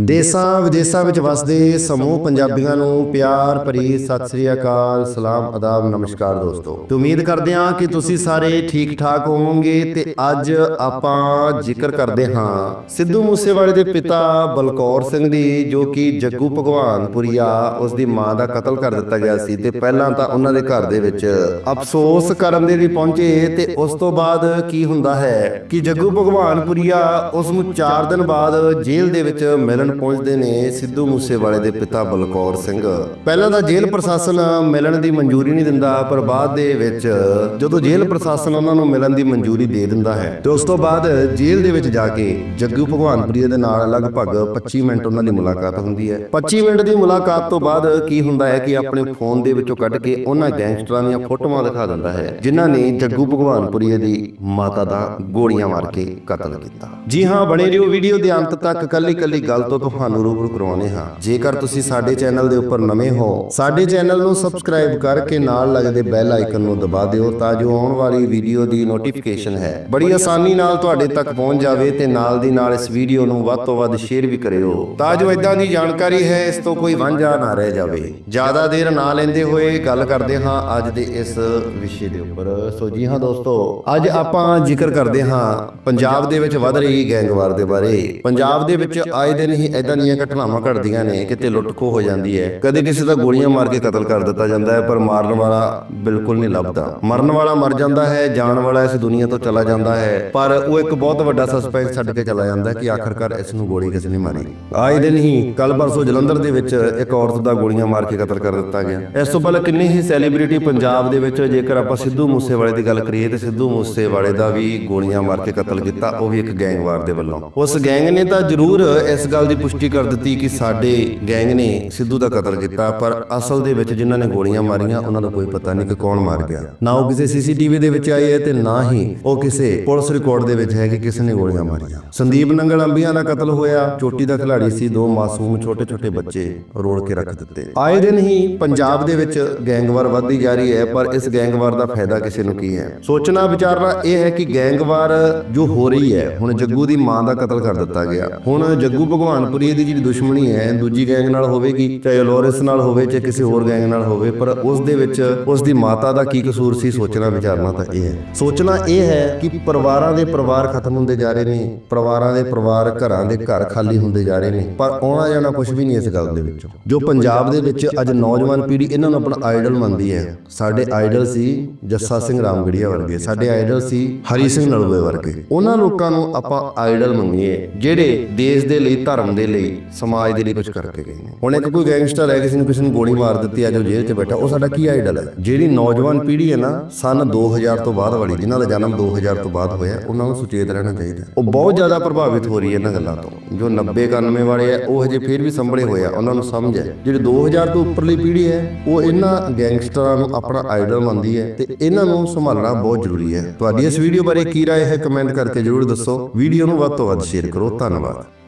ਦੇਸਾਂ ਵਿਦੇਸਾਂ ਵਿੱਚ ਵਸਦੇ ਸਮੂਹ ਪੰਜਾਬੀਆਂ ਨੂੰ ਪਿਆਰ ਭਰੀ ਸਤਿ ਸ੍ਰੀ ਅਕਾਲ ਸਲਾਮ ਅਦਾਬ ਨਮਸਕਾਰ ਦੋਸਤੋ। ਤੇ ਉਮੀਦ ਕਰਦੇ ਹਾਂ ਕਿ ਤੁਸੀਂ ਸਾਰੇ ਠੀਕ ਠਾਕ ਹੋਵੋਗੇ ਤੇ ਅੱਜ ਆਪਾਂ ਜ਼ਿਕਰ ਕਰਦੇ ਹਾਂ ਸਿੱਧੂ ਮੂਸੇਵਾਲੇ ਦੇ ਪਿਤਾ ਬਲਕੌਰ ਸਿੰਘ ਦੀ ਜੋ ਕਿ ਜੱਗੂ ਭਗਵਾਨਪੁਰੀਆ ਉਸ ਦੀ ਮਾਂ ਦਾ ਕਤਲ ਕਰ ਦਿੱਤਾ ਗਿਆ ਸੀ ਤੇ ਪਹਿਲਾਂ ਤਾਂ ਉਹਨਾਂ ਦੇ ਘਰ ਦੇ ਵਿੱਚ ਅਫਸੋਸ ਕਰਨ ਦੇ ਲਈ ਪਹੁੰਚੇ ਤੇ ਉਸ ਤੋਂ ਬਾਅਦ ਕੀ ਹੁੰਦਾ ਹੈ ਕਿ ਜੱਗੂ ਭਗਵਾਨਪੁਰੀਆ ਉਸ ਨੂੰ 4 ਦਿਨ ਬਾਅਦ ਜੇਲ੍ਹ ਦੇ ਵਿੱਚ ਮਿਲਣ ਪਹੁੰਚਦੇ ਨੇ ਸਿੱਧੂ ਮੂਸੇਵਾਲੇ ਦੇ ਪਿਤਾ ਬਲਕੌਰ ਸਿੰਘ। ਪਹਿਲਾਂ ਤਾਂ ਜੇਲ੍ਹ ਪ੍ਰਸ਼ਾਸਨ ਮਿਲਣ ਦੀ ਮਨਜ਼ੂਰੀ ਨਹੀਂ ਦਿੰਦਾ, ਪਰ ਬਾਅਦ ਦੇ ਵਿੱਚ ਜਦੋਂ ਜੇਲ੍ਹ ਪ੍ਰਸ਼ਾਸਨ ਉਹਨਾਂ ਨੂੰ ਮਿਲਣ ਦੀ ਮਨਜ਼ੂਰੀ ਦੇ ਦਿੰਦਾ ਹੈ, ਤੇ ਉਸ ਤੋਂ ਬਾਅਦ ਜੇਲ੍ਹ ਦੇ ਵਿੱਚ ਜਾ ਕੇ ਜੱਗੂ ਭਗਵਾਨਪੁਰੀਆ ਦੇ ਨਾਲ ਲਗਭਗ 25 ਮਿੰਟ ਉਹਨਾਂ ਦੀ ਮੁਲਾਕਾਤ ਹੁੰਦੀ ਹੈ। 25 ਮਿੰਟ ਦੀ ਮੁਲਾਕਾਤ ਤੋਂ ਬਾਅਦ ਕੀ ਹੁੰਦਾ ਹੈ ਕਿ ਆਪਣੇ ਫੋਨ ਦੇ ਵਿੱਚੋਂ ਕੱਢ ਕੇ ਉਹਨਾਂ ਗੈਂਗਸਟਰਾਂ ਦੀਆਂ ਫੋਟੋਆਂ ਦਿਖਾ ਦਿੰਦਾ ਹੈ, ਜਿਨ੍ਹਾਂ ਨੇ ਜੱਗੂ ਭਗਵਾਨਪੁਰੀਆ ਦੀ ਮਾਤਾ ਦਾ ਗੋਲੀਆਂ ਮਾਰ ਕੇ ਕਤਲ ਕੀਤਾ। ਜੀ ਹਾਂ, ਬਣੇ ਰਹੋ ਵੀਡੀਓ ਦੇ ਅੰਤ ਤੱਕ ਕੱਲੀ ਕੱਲੀ ਗੱਲ ਤੋਂ ਤੁਹਾਨੂੰ ਰੂਬਰੂ ਕਰਵਾਉਣੇ ਹਾਂ। ਜੇਕਰ ਤੁਸੀਂ ਸਾਡੇ ਚੈਨਲ ਦੇ ਉੱਪਰ ਨਵੇਂ ਹੋ, ਸਾਡੇ ਚੈਨਲ ਨੂੰ ਸਬਸਕ੍ਰਾਈਬ ਕਰਕੇ ਨਾਲ ਲੱਗਦੇ ਬੈਲ ਆਈਕਨ ਨੂੰ ਦਬਾ ਦਿਓ ਤਾਂ ਜੋ ਆਉਣ ਵਾਲੀ ਵੀਡੀਓ ਦੀ ਨੋਟੀਫਿਕੇਸ਼ਨ ਹੈ। ਬੜੀ ਆਸਾਨੀ ਨਾਲ ਤੁਹਾਡੇ ਤੱਕ ਪਹੁੰਚ ਜਾਵੇ ਤੇ ਨਾਲ ਦੀ ਨਾਲ ਇਸ ਵੀਡੀਓ ਨੂੰ ਵੱਧ ਤੋਂ ਵੱਧ ਸ਼ੇਅਰ ਵੀ ਕਰਿਓ। ਤਾਂ ਜੋ ਇਦਾਂ ਦੀ ਜਾਣਕਾਰੀ ਹੈ, ਇਸ ਤੋਂ ਕੋਈ ਵਾਂਝਾ ਨਾ ਰਹਿ ਜਾਵੇ। ਜ਼ਿਆਦਾ ਦੇਰ ਨਾ ਲੈਂਦੇ ਹੋਏ ਗੱਲ ਕਰਦੇ ਹਾਂ ਅੱਜ ਦੇ ਇਸ ਵਿਸ਼ੇ ਦੇ ਉੱਪਰ। ਸੋ ਜੀ ਹਾਂ ਦੋਸਤੋ, ਅੱਜ ਆਪਾਂ ਜ਼ਿਕਰ ਕਰਦੇ ਹਾਂ ਪੰਜਾਬ ਦੇ ਵਿੱਚ ਵੱਧ ਰਹੀ ਗੈਂਗਵਾਰ ਦੇ ਬਾਰੇ। ਪੰਜਾਬ ਦੇ ਵਿੱਚ ਆਏ ਦਿਨ ਹੀ। ਇਦਾਂ ਦੀਆਂ ਘਟਨਾਵਾਂ ਘਟਦੀਆਂ ਨੇ ਕਿਤੇ ਲੁੱਟਖੋ ਹੋ ਜਾਂਦੀ ਹੈ। ਕਦੇ ਕਿਸੇ ਦਾ ਗੋਲੀਆਂ ਮਾਰ ਕੇ ਕਤਲ ਕਰ ਦਿੱਤਾ ਜਾਂਦਾ ਹੈ ਪਰ ਮਾਰਨ ਵਾਲਾ ਬਿਲਕੁਲ ਨਹੀਂ ਲੱਭਦਾ। ਮਰਨ ਵਾਲਾ ਮਰ ਜਾਂਦਾ ਹੈ ਜਾਣ ਵਾਲਾ ਇਸ ਦੁਨੀਆ ਤੋਂ ਚਲਾ ਜਾਂਦਾ ਹੈ। ਪਰ ਉਹ ਇੱਕ ਬਹੁਤ ਵੱਡਾ ਸਸਪੈਕਟ ਛੱਡ ਕੇ ਚਲਾ ਜਾਂਦਾ ਕਿ ਆਖਰਕਾਰ ਇਸ ਨੂੰ ਗੋਲੀ ਕਿਸ ਨੇ ਮਾਰੀ। ਆਏ ਦਿਨ ਹੀ ਕੱਲ ਪਰਸੋਂ ਜਲੰਧਰ ਦੇ ਵਿੱਚ ਇੱਕ ਔਰਤ ਦਾ ਗੋਲੀਆਂ ਮਾਰ ਕੇ ਕਤਲ ਕਰ ਦਿੱਤਾ ਗਿਆ। ਇਸ ਤੋਂ ਪਹਿਲਾਂ ਕਿੰਨੇ ਹੀ ਸੈਲੀਬ੍ਰਿਟੀ ਪੰਜਾਬ ਦੇ ਵਿੱਚ ਜੇਕਰ ਆਪਾਂ ਸਿੱਧੂ ਮੂਸੇਵਾਲੇ ਦੀ ਗੱਲ ਕਰੀਏ ਤੇ ਸਿੱਧੂ ਮੂਸੇਵਾਲੇ ਦਾ ਵੀ ਗੋਲੀਆਂ ਮਾਰ ਕੇ ਕਤਲ ਕੀਤਾ ਉਹ ਵੀ ਇੱਕ ਗੈਂਗਵਾਰ ਦੇ ਵੱਲੋਂ ਉਸ ਗੈਂਗ ਨੇ ਤਾਂ ਜ਼ਰੂਰ ਇਸ ਗੱਲ ਦੀ ਪੁਸ਼ਟੀ ਕਰ ਦਿੱਤੀ ਕਿ ਸਾਡੇ ਗੈਂਗ ਨੇ ਸਿੱਧੂ ਦਾ ਕਤਲ ਕੀਤਾ, ਪਰ ਅਸਲ ਦੇ ਵਿੱਚ ਜਿਨ੍ਹਾਂ ਨੇ ਗੋਲੀਆਂ ਮਾਰੀਆਂ, ਉਹਨਾਂ ਦਾ ਕੋਈ ਪਤਾ ਨਹੀਂ ਕਿ ਕੌਣ ਮਾਰ ਗਿਆ। ਨਾ ਉਹ ਕਿਸੇ ਸੀਸੀਟੀਵੀ ਦੇ ਵਿੱਚ ਆਈ ਹੈ ਤੇ ਨਾ ਹੀ ਉਹ ਕਿਸੇ ਪੁਲਿਸ ਰਿਕਾਰਡ ਦੇ ਵਿੱਚ ਹੈ ਕਿ ਕਿਸ ਨੇ ਗੋਲੀਆਂ ਮਾਰੀਆਂ। ਸੰਦੀਪ ਨੰਗਲ ਅੰਬੀਆਂ ਦਾ ਕਤਲ ਹੋਇਆ। ਚੋਟੀ ਦਾ ਖਿਡਾਰੀ ਸੀ, ਦੋ ਮਾਸੂਮ ਛੋਟੇ ਛੋਟੇ ਬੱਚੇ ਰੋਲ ਕੇ ਰੱਖ ਦਿੱਤੇ। ਆਏ ਦਿਨ ਹੀ ਪੰਜਾਬ ਦੇ ਵਿੱਚ ਗੈਂਗਵਾਰ ਵੱਧਦੀ ਜਾ ਰਹੀ ਹੈ, ਪਰ ਇਸ ਗੈਂਗਵਾਰ ਦਾ ਫਾਇਦਾ ਕਿਸੇ ਨੂੰ ਕੀ ਹੈ? ਸੋਚਣਾ, ਵਿਚਾਰਨਾ ਇਹ ਹੈ ਕਿ ਗੈਂਗਵਾਰ ਜੋ ਹੋ ਰਹੀ ਹੈ, ਹੁਣ ਜੱਗੂ ਦੀ ਮਾਂ ਦਾ ਕਤਲ ਕਰ ਦਿੱਤਾ ਗਿਆ। ਹੁਣ ਜੱਗੂ ਭਗਵਾਨ ਭਗਵਾਨਪੁਰੀ ਦੀ ਜਿਹੜੀ ਦੁਸ਼ਮਣੀ ਹੈ, ਦੂਜੀ ਗੈਂਗ ਨਾਲ ਹੋਵੇਗੀ, ਚਾਹੇ ਲੋਰਿਸ ਨਾਲ ਹੋਵੇ, ਚਾਹੇ ਕਿਸੇ ਹੋਰ ਗੈਂਗ ਨਾਲ ਹੋਵੇ, ਪਰ ਉਸ ਦੇ ਵਿੱਚ ਉਸ ਦੀ ਮਾਤਾ ਦਾ ਕੀ ਕਸੂਰ ਸੀ, ਸੋਚਣਾ, ਵਿਚਾਰਨਾ ਤਾਂ ਇਹ ਹੈ। ਸੋਚਣਾ ਇਹ ਹੈ ਕਿ ਪਰਿਵਾਰਾਂ ਦੇ ਪਰਿਵਾਰ ਖਤਮ ਹੁੰਦੇ ਜਾ ਰਹੇ ਨੇ, ਪਰਿਵਾਰਾਂ ਦੇ ਪਰਿਵਾਰ ਘਰਾਂ ਦੇ ਘਰ ਖਾਲੀ ਹੁੰਦੇ ਜਾ ਰਹੇ ਨੇ, ਪਰ ਆਉਣਾ ਜਾਣਾ ਕੁਝ ਵੀ ਨਹੀਂ ਇਸ ਗੱਲ ਦੇ ਵਿੱਚੋਂ। ਜੋ ਪੰਜਾਬ ਦੇ ਵਿੱਚ ਅੱਜ ਨੌਜਵਾਨ ਪੀੜ੍ਹੀ ਇਹਨਾਂ ਨੂੰ ਆਪਣਾ ਆਈਡਲ ਮੰਨਦੀ ਹੈ, ਸਾਡੇ ਆਈਡਲ ਸੀ ਜੱਸਾ ਸਿੰਘ ਰਾਮਗੜੀਆ ਵਰਗੇ, ਸਾਡੇ ਆਈਡਲ ਸੀ ਹਰੀ ਸਿੰਘ ਨਲੂਏ ਵਰਗੇ। ਉਹਨਾਂ ਲੋਕਾਂ ਨੂੰ ਆਪਾਂ ਆਈਡਲ ਮੰਨੀਏ, ਜਿਹੜੇ ਦੇਸ਼ ਦੇ ਲਈ ਧਰਮ ਦੇ ਲਈ, ਸਮਾਜ ਦੇ ਲਈ ਕੁਝ ਕਰਕੇ ਗਏ ਨੇ। ਹੁਣ ਇੱਕ ਕੋਈ ਗੈਂਗਸਟਰ ਹੈ ਕਿਸੇ ਨੂੰ ਕਿਸੇ ਨੂੰ ਗੋਲੀ ਮਾਰ ਦਿੱਤੀ ਅੱਜ ਉਹ ਜੇਲ੍ਹ 'ਚ ਬੈਠਾ, ਉਹ ਸਾਡਾ ਕੀ ਆਈਡਲ ਹੈ? ਜਿਹੜੀ ਨੌਜਵਾਨ ਪੀੜ੍ਹੀ ਹੈ ਨਾ, ਸਨ 2000 ਤੋਂ ਬਾਅਦ ਵਾਲੀ, ਜਿਨ੍ਹਾਂ ਦਾ ਜਨਮ 2000 ਤੋਂ ਬਾਅਦ ਹੋਇਆ, ਉਹਨਾਂ ਨੂੰ ਸੁਚੇਤ ਰਹਿਣਾ ਚਾਹੀਦਾ ਉਹ ਬਹੁਤ ਜ਼ਿਆਦਾ ਪ੍ਰਭਾਵਿਤ ਹੋ ਰਹੀ ਹੈ ਇਹਨਾਂ ਗੱਲਾਂ ਤੋਂ। ਜੋ 90 91 ਵਾਲੇ ਆ, ਉਹ ਹਜੇ ਫਿਰ ਵੀ ਸੰਭਲੇ ਹੋਏ ਆ, ਉਹਨਾਂ ਨੂੰ ਸਮਝ ਹੈ। ਜਿਹੜੀ 2000 ਤੋਂ ਉੱਪਰਲੀ ਪੀੜ੍ਹੀ ਹੈ, ਉਹ ਇਹਨਾਂ ਗੈਂਗਸਟਰਾਂ ਨੂੰ ਆਪਣਾ ਆਈਡਲ ਮੰਨਦੀ ਹੈ ਤੇ ਇਹਨਾਂ ਨੂੰ ਸੰਭਾਲਣਾ ਬਹੁਤ ਜ਼ਰੂਰੀ ਹੈ। ਤੁਹਾਡੀ ਇਸ ਵੀਡੀਓ ਬਾਰੇ ਕੀ ਰਾਏ ਹੈ ਕਮੈਂਟ ਕਰਕੇ ਜਰੂਰ ਦੱਸੋ। ਵੀਡੀਓ ਨੂੰ ਵੱਧ ਤੋਂ ਵੱਧ ਸ਼ੇਅਰ ਕਰੋ। ਧੰਨਵਾਦ।